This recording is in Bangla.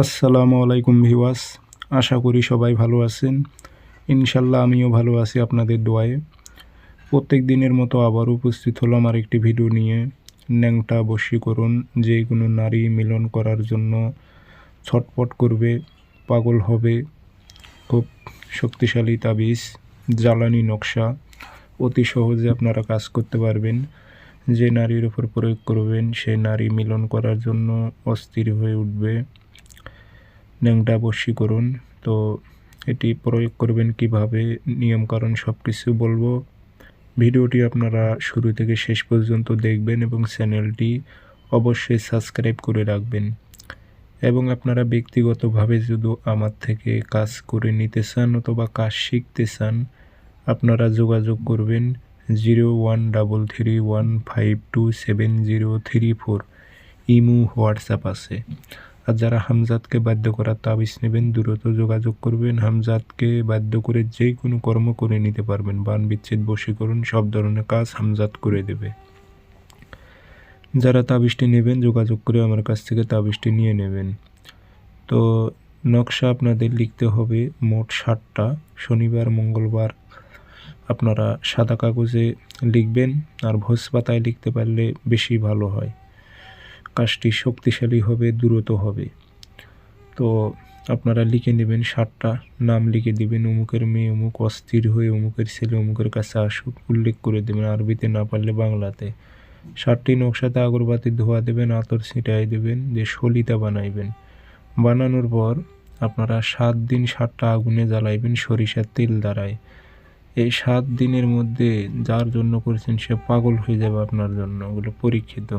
আসসালামু আলাইকুম ভিওয়াস আশা করি সবাই ভালো আছেন। ইনশাল্লাহ আমিও ভালো আছি আপনাদের দোয়ায়। প্রত্যেক দিনের মতো আবার উপস্থিত হলাম আর একটি ভিডিও নিয়ে। ন্যাংটা বশীকরণ, যে কোনো নারী মিলন করার জন্য ছটপট করবে, পাগল হবে, খুব শক্তিশালী তাবিজ, জ্বালানি নকশা, অতি সহজে আপনারা কাজ করতে পারবেন। যে নারীর উপর প্রয়োগ করবেন, সে নারী মিলন করার জন্য অস্থির হয়ে উঠবে। ন্যাংটা করুন। তো এটি প্রয়োগ করবেন কীভাবে নিয়মকানুন সব কিছু বলব। ভিডিওটি আপনারা শুরু থেকে শেষ পর্যন্ত দেখবেন এবং চ্যানেলটি অবশ্যই সাবস্ক্রাইব করে রাখবেন। এবং আপনারা ব্যক্তিগতভাবে যদি আমার থেকে কাজ করে নিতে চান অথবা কাজ শিখতে চান, আপনারা যোগাযোগ করবেন zero one double three one five two seven zero three four. Imo WhatsApp আছে। আর যারা হামজাদকে বাধ্য করার তাবিজ নেবেন, দ্রুত যোগাযোগ করবেন হামজাদকে বাধ্য করে যে কোনো কর্ম করে নিতে পারবেন। বান বিচ্ছেদ, বশীকরণ, সব ধরনের কাজ হামজাদ করে দেবে। যারা তাবিজটি নেবেন, যোগাযোগ করে আমার কাছ থেকে তাবিজটি নিয়ে নেবেন। তো নকশা আপনাদের লিখতে হবে মোট ষাটটা শনিবার, মঙ্গলবার আপনারা সাদা কাগজে লিখবেন, আর ভোজ পাতায় লিখতে পারলে বেশি ভালো হয়। কাজটি শক্তিশালী হবে দ্রুত হবে। তো আপনারা লিখে নেবেন সাতটা, নাম লিখে দিবেন, অমুকের মেয়ে, অমুক অস্থির হয়ে অমুকের ছেলে, অমুকের কাছে আসুক, উল্লেখ করে দেবেন আরবিতে না পারলে বাংলাতে। ষাটটি নকশাতে আগরবাতি ধোয়া দেবেন, আতর ছিটাই দেবেন যে সলিতা বানাইবেন। বানানোর পর আপনারা সাত দিন সাতটা আগুনে জ্বালাইবেন, সরিষার তেল দ্বারায়। এই সাত দিনের মধ্যে যার জন্য করেছেন সে পাগল হয়ে যাবে আপনার জন্য, ওগুলো পরীক্ষিত।